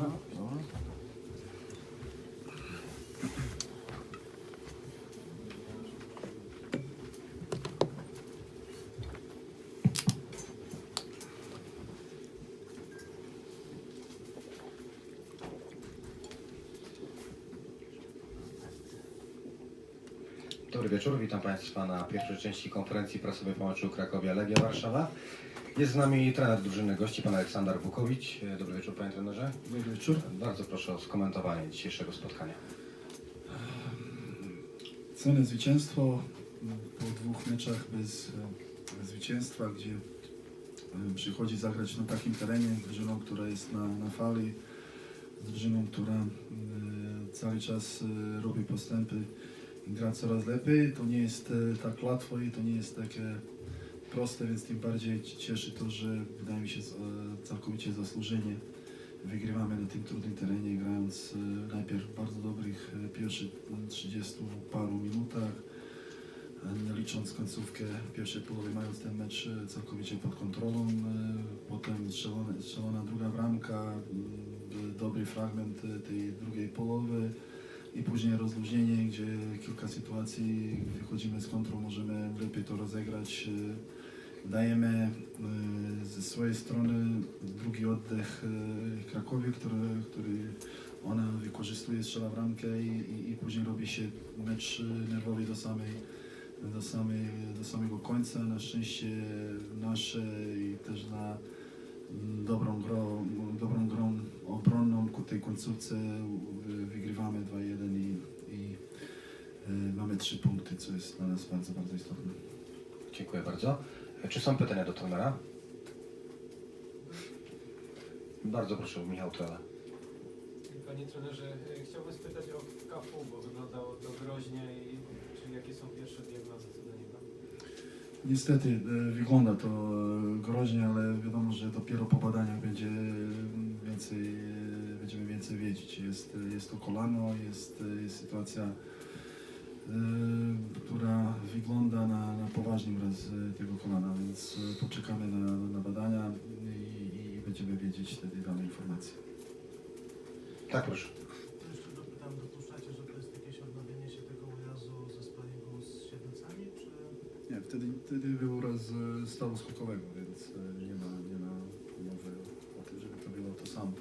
Uh-huh. Dobry wieczór, witam Państwa na pierwszej części konferencji prasowej po meczu Krakowia Legia Warszawa. Jest z nami trener drużyny gości, pan Aleksander Wukowicz. E, Dobry wieczór Panie trenerze. Dobry wieczór. Bardzo proszę o skomentowanie dzisiejszego spotkania. Cenne zwycięstwo po dwóch meczach bez e, zwycięstwa, gdzie e, przychodzi zagrać na takim terenie, z drużyną, która jest na, na fali, z drużyną, która e, cały czas e, robi postępy i gra coraz lepiej. To nie jest e, tak łatwo i to nie jest takie proste, więc tym bardziej cieszy to, że wydaje mi się całkowicie zasłużenie wygrywamy na tym trudnym terenie, grając e, najpierw bardzo dobrych e, pierwszych m, 30 paru minutach, nie licząc końcówkę pierwszej połowy, mając ten mecz całkowicie pod kontrolą. Potem strzelona, strzelona druga bramka, dobry fragment tej drugiej połowy później rozluźnienie, gdzie kilka sytuacji wychodzimy z kontrą, możemy lepiej to rozegrać. e, Dajemy e, ze swojej strony drugi oddech e, Krakowie, który, który ona wykorzystuje, strzela bramkę i, i, i później robi się mecz nerwowy do samej, do, samej, do samego końca. Na szczęście nasze i też na mm, dobrą grą, dobrą grą tej końcówce wy- wygrywamy 2-1 i, i e, mamy trzy punkty, co jest dla nas bardzo, bardzo istotne. Dziękuję bardzo. Czy są pytania do trenera? Bardzo proszę, Michał Trela. Panie trenerze, e, chciałbym spytać o KFU, bo wyglądało to groźnie i czy jakie są pierwsze diagnozy co do niego? Niestety e, wygląda to groźnie, ale wiadomo, że dopiero po badaniach będzie e, więcej wiedzieć. Jest, jest to kolano, jest, jest sytuacja, e, która wygląda na, na poważny raz e, tego kolana, więc e, poczekamy na, na badania i, i będziemy wiedzieć wtedy dane informacje. Tak, proszę. Jeszcze dopytam, dopuszczacie, że to jest jakieś odnowienie się tego urazu ze sparingu z siedlcami, czy... Nie, wtedy, wtedy był raz e, stawu skokowego, więc nie ma, nie ma mowy o tym, żeby to było to samo.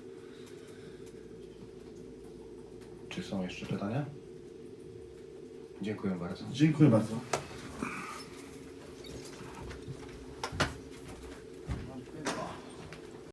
Czy są jeszcze pytania? Dziękuję bardzo. Dziękuję bardzo.